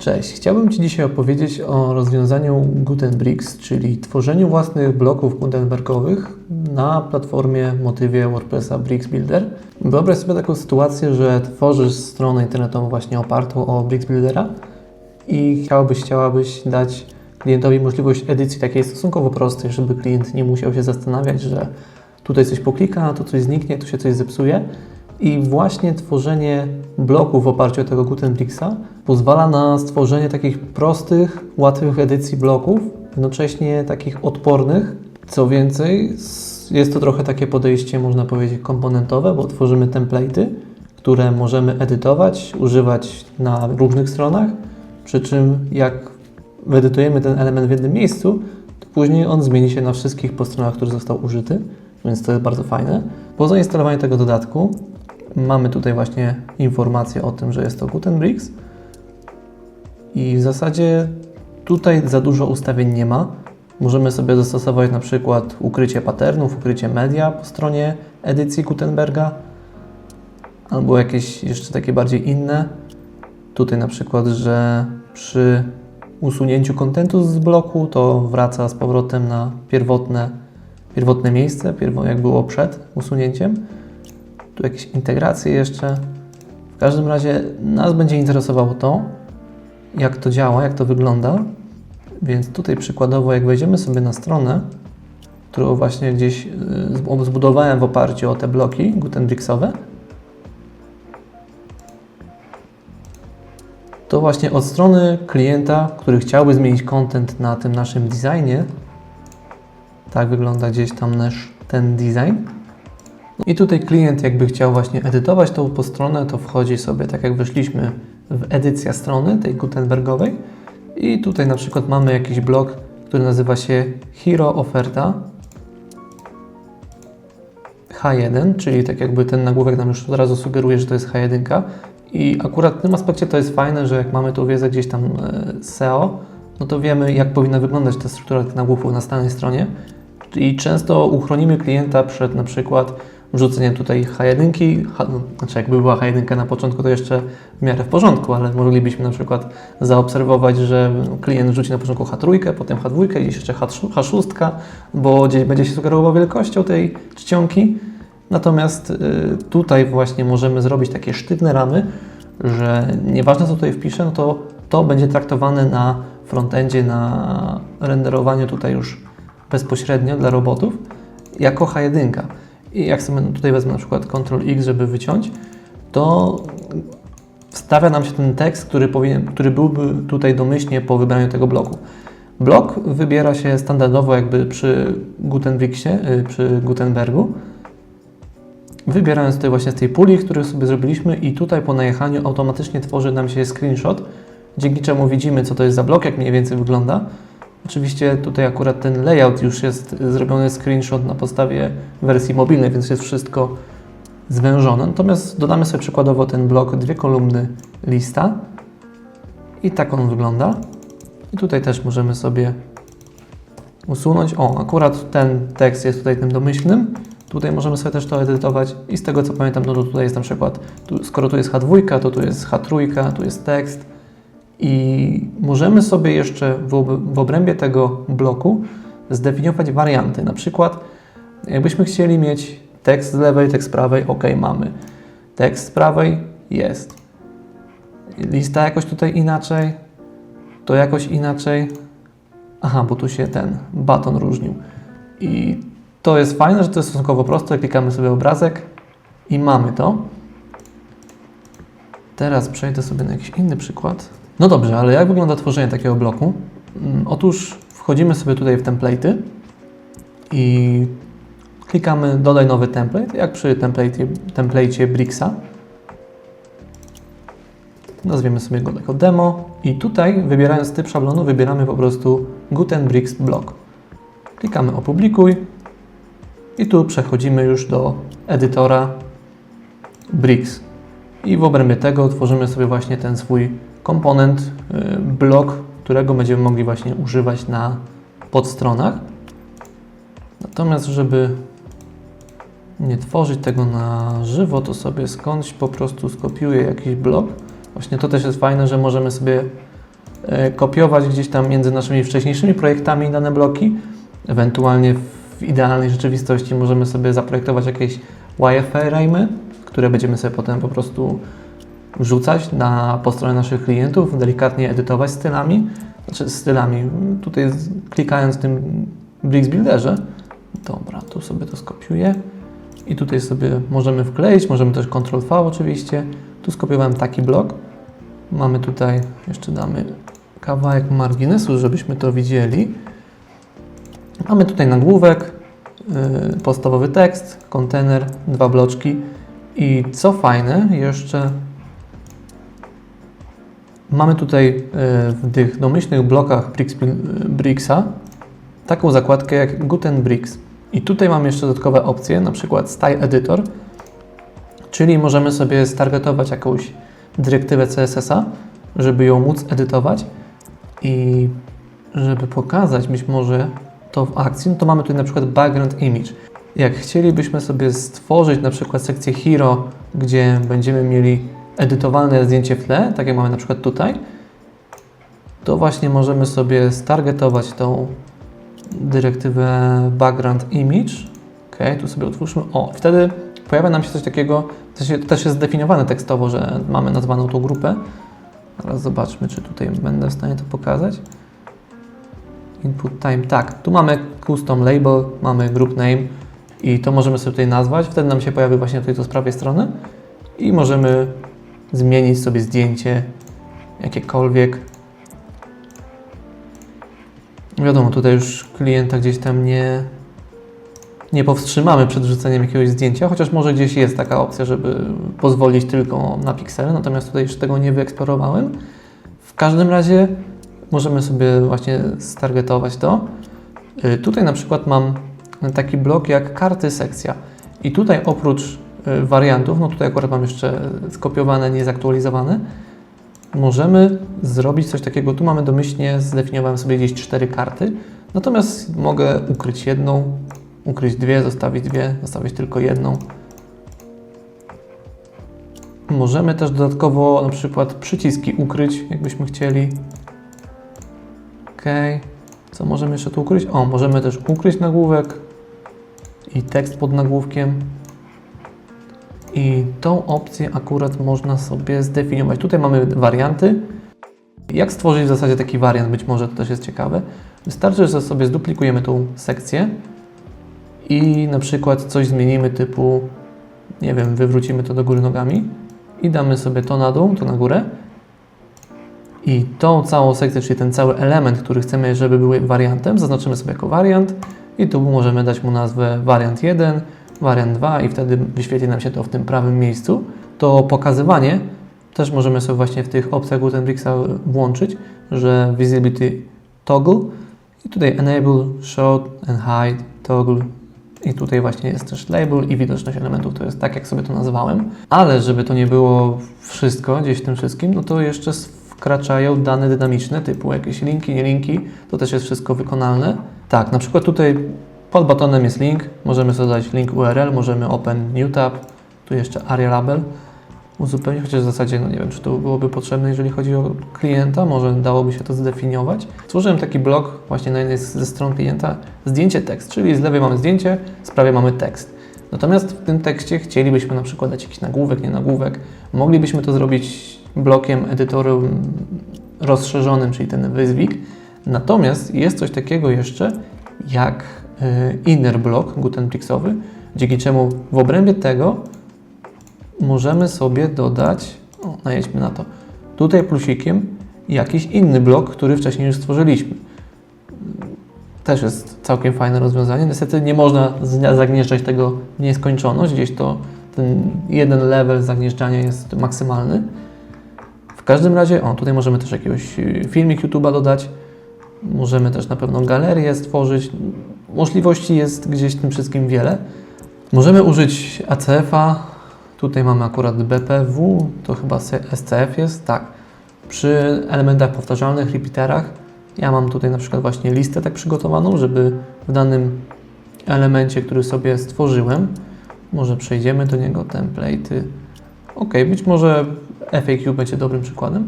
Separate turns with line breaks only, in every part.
Cześć, chciałbym Ci dzisiaj opowiedzieć o rozwiązaniu Gutenbricks, czyli tworzeniu własnych bloków gutenbergowych na platformie motywie WordPressa Bricks Builder. Wyobraź sobie taką sytuację, że tworzysz stronę internetową właśnie opartą o Bricks Buildera i chciałbyś, chciałabyś dać klientowi możliwość edycji takiej stosunkowo prostej, żeby klient nie musiał się zastanawiać, że tutaj coś poklika, tu coś zniknie, tu się coś zepsuje. I właśnie tworzenie bloków w oparciu o tego Gutenbricksa pozwala na stworzenie takich prostych, łatwych edycji bloków, jednocześnie takich odpornych. Co więcej, jest to trochę takie podejście, można powiedzieć, komponentowe, bo tworzymy template'y, które możemy edytować, używać na różnych stronach, przy czym jak wyedytujemy ten element w jednym miejscu, to później on zmieni się na wszystkich podstronach, który został użyty, więc to jest bardzo fajne. Po zainstalowaniu tego dodatku mamy tutaj właśnie informację o tym, że jest to Gutenbricks i w zasadzie tutaj za dużo ustawień nie ma. Możemy sobie zastosować na przykład ukrycie patternów, ukrycie media po stronie edycji Gutenberga albo jakieś jeszcze takie bardziej inne. Tutaj na przykład, że przy usunięciu kontentu z bloku to wraca z powrotem na pierwotne, pierwotne miejsce, jak było przed usunięciem. Tu jakieś integracje jeszcze. W każdym razie nas będzie interesowało to, jak to działa, jak to wygląda. Więc tutaj przykładowo, jak wejdziemy sobie na stronę, którą właśnie gdzieś zb- zbudowałem w oparciu o te bloki Gutenbricksowe, to właśnie od strony klienta, który chciałby zmienić content na tym naszym designie, tak wygląda gdzieś tam nasz ten design. I tutaj klient jakby chciał właśnie edytować tą postronę, to wchodzi sobie, tak jak weszliśmy w edycja strony tej Gutenbergowej. I tutaj na przykład mamy jakiś blok, który nazywa się Hero Oferta. H1, czyli tak jakby ten nagłówek nam już od razu sugeruje, że to jest H1 i akurat w tym aspekcie to jest fajne, że jak mamy tu wiedzę gdzieś tam e, SEO, no to wiemy jak powinna wyglądać ta struktura tych nagłówków na danej stronie. I często uchronimy klienta przed na przykład wrzuceniem tutaj H1, H, no, znaczy jakby była H1 na początku to jeszcze w miarę w porządku, ale moglibyśmy na przykład zaobserwować, że klient wrzuci na początku H3, potem H2, gdzieś jeszcze H6, H6 bo gdzieś będzie się sugerował wielkością tej czcionki. Natomiast y, tutaj właśnie możemy zrobić takie sztywne ramy, że nieważne co tutaj wpiszę, no to to będzie traktowane na frontendzie, na renderowaniu tutaj już bezpośrednio dla robotów jako H1. I jak sobie tutaj wezmę na przykład Ctrl X, żeby wyciąć, to wstawia nam się ten tekst, który, powinien, który byłby tutaj domyślnie po wybraniu tego bloku. Blok wybiera się standardowo jakby przy Gutenbricksie, y, przy Gutenbergu, wybierając tutaj właśnie z tej puli, którą sobie zrobiliśmy i tutaj po najechaniu automatycznie tworzy nam się screenshot, dzięki czemu widzimy co to jest za blok, jak mniej więcej wygląda. Oczywiście tutaj akurat ten layout już jest zrobiony screenshot na podstawie wersji mobilnej, więc jest wszystko zwężone. Natomiast dodamy sobie przykładowo ten blok, dwie kolumny lista i tak on wygląda. I tutaj też możemy sobie usunąć. O, akurat ten tekst jest tutaj tym domyślnym. Tutaj możemy sobie też to edytować i z tego co pamiętam, no to tutaj jest na przykład, tu, skoro tu jest H2, to tu jest H3, tu jest tekst i możemy sobie jeszcze w, ob- w obrębie tego bloku zdefiniować warianty. Na przykład, jakbyśmy chcieli mieć tekst z lewej, tekst z prawej, ok, mamy. Tekst z prawej jest. Lista jakoś tutaj inaczej, to jakoś inaczej. Aha, bo tu się ten baton różnił. I to jest fajne, że to jest stosunkowo proste. Klikamy sobie obrazek i mamy to. Teraz przejdę sobie na jakiś inny przykład. No dobrze, ale jak wygląda tworzenie takiego bloku? Mm, Otóż wchodzimy sobie tutaj w template'y i klikamy dodaj nowy template, jak przy template, template'cie Bricksa. Nazwiemy sobie go jako demo i tutaj wybierając typ szablonu wybieramy po prostu Gutenbricks Block. Klikamy opublikuj i tu przechodzimy już do edytora Bricks. I w obrębie tego tworzymy sobie właśnie ten swój komponent, y, blok, którego będziemy mogli właśnie używać na podstronach. Natomiast, żeby nie tworzyć tego na żywo, to sobie skądś po prostu skopiuję jakiś blok. Właśnie to też jest fajne, że możemy sobie e, kopiować gdzieś tam między naszymi wcześniejszymi projektami dane bloki. Ewentualnie w idealnej rzeczywistości możemy sobie zaprojektować jakieś wireframe'y, które będziemy sobie potem po prostu wrzucać na po stronę naszych klientów, delikatnie edytować stylami, znaczy stylami, tutaj klikając w tym Bricks Builderze. Dobra, tu sobie to skopiuję i tutaj sobie możemy wkleić, możemy też Ctrl V oczywiście. Tu skopiowałem taki blok. Mamy tutaj, jeszcze damy kawałek marginesu, żebyśmy to widzieli. Mamy tutaj nagłówek, yy, podstawowy tekst, kontener, dwa bloczki i co fajne, jeszcze mamy tutaj yy, w tych domyślnych blokach Bricks, Bricksa taką zakładkę jak Guten Bricks. I tutaj mamy jeszcze dodatkowe opcje, na przykład Style Editor, czyli możemy sobie stargetować jakąś dyrektywę CSS-a, żeby ją móc edytować i żeby pokazać być może to w akcji, no to mamy tutaj na przykład background image. Jak chcielibyśmy sobie stworzyć na przykład sekcję hero, gdzie będziemy mieli edytowalne zdjęcie w tle, tak jak mamy na przykład tutaj, to właśnie możemy sobie stargetować tą dyrektywę background image. Ok, tu sobie otwórzmy. O, wtedy pojawia nam się coś takiego, to też jest zdefiniowane tekstowo, że mamy nazwaną tą grupę. Teraz zobaczmy, czy tutaj będę w stanie to pokazać. Input time, tak. Tu mamy custom label, mamy group name i to możemy sobie tutaj nazwać. Wtedy nam się pojawi właśnie tutaj to z prawej strony i możemy zmienić sobie zdjęcie jakiekolwiek. Wiadomo, tutaj już klienta gdzieś tam nie, nie powstrzymamy przed wrzuceniem jakiegoś zdjęcia, chociaż może gdzieś jest taka opcja, żeby pozwolić tylko na piksele, natomiast tutaj jeszcze tego nie wyeksplorowałem. W każdym razie możemy sobie właśnie stargetować to. Y, Tutaj na przykład mam taki blok jak karty sekcja i tutaj oprócz wariantów, no tutaj akurat mam jeszcze skopiowane, niezaktualizowane, możemy zrobić coś takiego. Tu mamy domyślnie, zdefiniowałem sobie gdzieś cztery karty, natomiast mogę ukryć jedną, ukryć dwie, zostawić dwie, zostawić tylko jedną. Możemy też dodatkowo na przykład przyciski ukryć, jakbyśmy chcieli. Ok. Co możemy jeszcze tu ukryć? O, możemy też ukryć nagłówek i tekst pod nagłówkiem. I tą opcję akurat można sobie zdefiniować. Tutaj mamy warianty. Jak stworzyć w zasadzie taki wariant? Być może to też jest ciekawe. Wystarczy, że sobie zduplikujemy tą sekcję i na przykład coś zmienimy typu, nie wiem, wywrócimy to do góry nogami i damy sobie to na dół, to na górę. I tą całą sekcję, czyli ten cały element, który chcemy, żeby był wariantem, zaznaczymy sobie jako wariant i tu możemy dać mu nazwę wariant 1, wariant 2 i wtedy wyświetli nam się to w tym prawym miejscu. To pokazywanie też możemy sobie właśnie w tych opcjach Gutenbergsa włączyć, że visibility toggle i tutaj enable, show and hide, toggle i tutaj właśnie jest też label i widoczność elementów, to jest tak, jak sobie to nazwałem. Ale żeby to nie było wszystko gdzieś w tym wszystkim, no to jeszcze wkraczają dane dynamiczne typu jakieś linki, nie linki, to też jest wszystko wykonalne. Tak, na przykład tutaj pod batonem jest link, możemy sobie link URL, możemy open new tab, tu jeszcze aria label uzupełnić, chociaż w zasadzie no nie wiem, czy to byłoby potrzebne, jeżeli chodzi o klienta, może dałoby się to zdefiniować. Stworzyłem taki blok właśnie na jednej ze stron klienta, zdjęcie tekst, czyli z lewej mamy zdjęcie, z prawej mamy tekst. Natomiast w tym tekście chcielibyśmy na przykład dać jakiś nagłówek, nie nagłówek. Moglibyśmy to zrobić blokiem edytoru rozszerzonym, czyli ten wyzwik. Natomiast jest coś takiego jeszcze jak inner block Gutenbergsowy, dzięki czemu w obrębie tego możemy sobie dodać, o, najedźmy na to, tutaj plusikiem jakiś inny blok, który wcześniej już stworzyliśmy. Też jest całkiem fajne rozwiązanie. Niestety nie można z- zagnieżdżać tego w nieskończoność, gdzieś to ten jeden level zagnieżdżania jest maksymalny. W każdym razie, o, tutaj możemy też jakiegoś y, filmik YouTube'a dodać. Możemy też na pewno galerię stworzyć. Możliwości jest gdzieś tym wszystkim wiele. Możemy użyć ACF-a. Tutaj mamy akurat BPW, to chyba SCF jest, tak. Przy elementach powtarzalnych, repeaterach, ja mam tutaj na przykład właśnie listę tak przygotowaną, żeby w danym elemencie, który sobie stworzyłem, może przejdziemy do niego, template'y. Ok, być może FAQ będzie dobrym przykładem.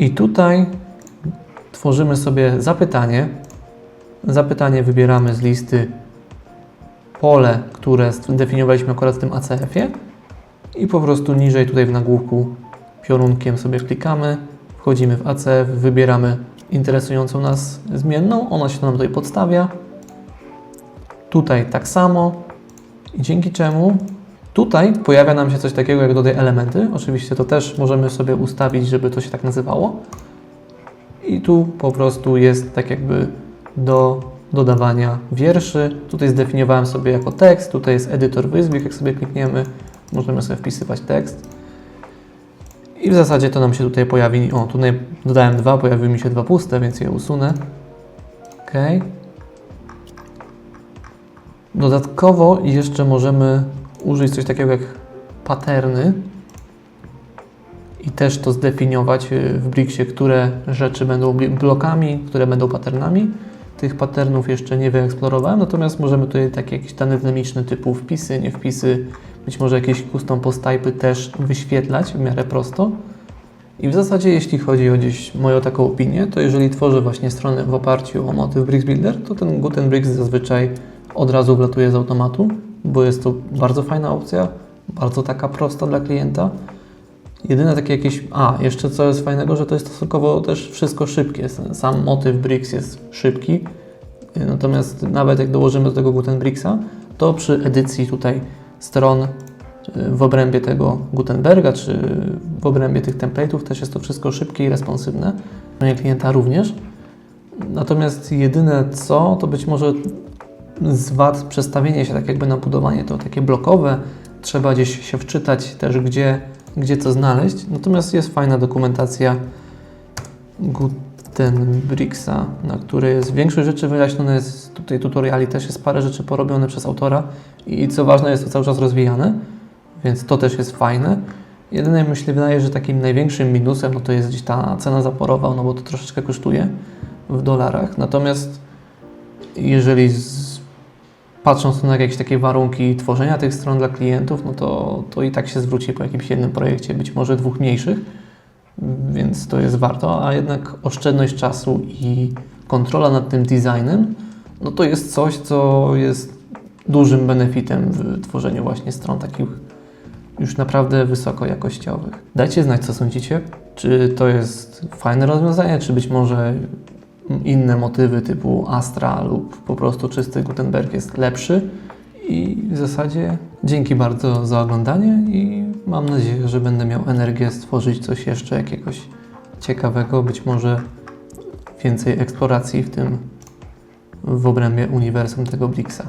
I tutaj tworzymy sobie zapytanie. Zapytanie wybieramy z listy pole, które zdefiniowaliśmy akurat w tym ACF-ie i po prostu niżej tutaj w nagłówku piorunkiem sobie klikamy, wchodzimy w ACF, wybieramy interesującą nas zmienną, ona się nam tutaj podstawia. Tutaj tak samo i dzięki czemu tutaj pojawia nam się coś takiego jak dodaj elementy. Oczywiście to też możemy sobie ustawić, żeby to się tak nazywało. I tu po prostu jest tak jakby do dodawania wierszy. Tutaj zdefiniowałem sobie jako tekst, tutaj jest edytor wyzwisk, jak sobie klikniemy, możemy sobie wpisywać tekst. I w zasadzie to nam się tutaj pojawi, o tutaj dodałem dwa, pojawiły mi się dwa puste, więc je usunę. Ok. Dodatkowo jeszcze możemy użyć coś takiego jak patterny i też to zdefiniować y, w Brixie, które rzeczy będą blokami, które będą patternami. Tych patternów jeszcze nie wyeksplorowałem, natomiast możemy tutaj takie jakieś dane dynamiczne typu wpisy, nie wpisy, być może jakieś custom post typy też wyświetlać w miarę prosto. I w zasadzie jeśli chodzi o gdzieś moją taką opinię, to jeżeli tworzę właśnie stronę w oparciu o motyw Bricks Builder, to ten Gutenberg zazwyczaj od razu wlatuje z automatu, bo jest to bardzo fajna opcja, bardzo taka prosta dla klienta. Jedyne takie jakieś. A, jeszcze co jest fajnego, że to jest stosunkowo też wszystko szybkie. Sam motyw Bricks jest szybki. Natomiast nawet jak dołożymy do tego Gutenbricksa, to przy edycji tutaj stron y, w obrębie tego Gutenberga, czy w obrębie tych template'ów też jest to wszystko szybkie i responsywne. Stronie klienta również. Natomiast jedyne co, to być może z wad przestawienie się tak jakby na budowanie to takie blokowe. Trzeba gdzieś się wczytać też, gdzie, gdzie co znaleźć. Natomiast jest fajna dokumentacja Gutenbricksa, na której jest większość rzeczy wyjaśnione, jest tutaj tutoriali też jest parę rzeczy porobione przez autora i co ważne jest to cały czas rozwijane, więc to też jest fajne. Jedyne myślę wydaje, że takim największym minusem no to jest gdzieś ta cena zaporowa, no bo to troszeczkę kosztuje w dolarach. Natomiast jeżeli z, patrząc na jakieś takie warunki tworzenia tych stron dla klientów, no to, to i tak się zwróci po jakimś jednym projekcie, być może dwóch mniejszych, więc to jest warto, a jednak oszczędność czasu i kontrola nad tym designem, no to jest coś, co jest dużym benefitem w tworzeniu właśnie stron takich już naprawdę wysokojakościowych. Dajcie znać, co sądzicie. Czy to jest fajne rozwiązanie, czy być może inne motywy typu Astra lub po prostu czysty Gutenberg jest lepszy. I w zasadzie dzięki bardzo za oglądanie i mam nadzieję, że będę miał energię stworzyć coś jeszcze jakiegoś ciekawego, być może więcej eksploracji w tym w obrębie uniwersum tego Blixa.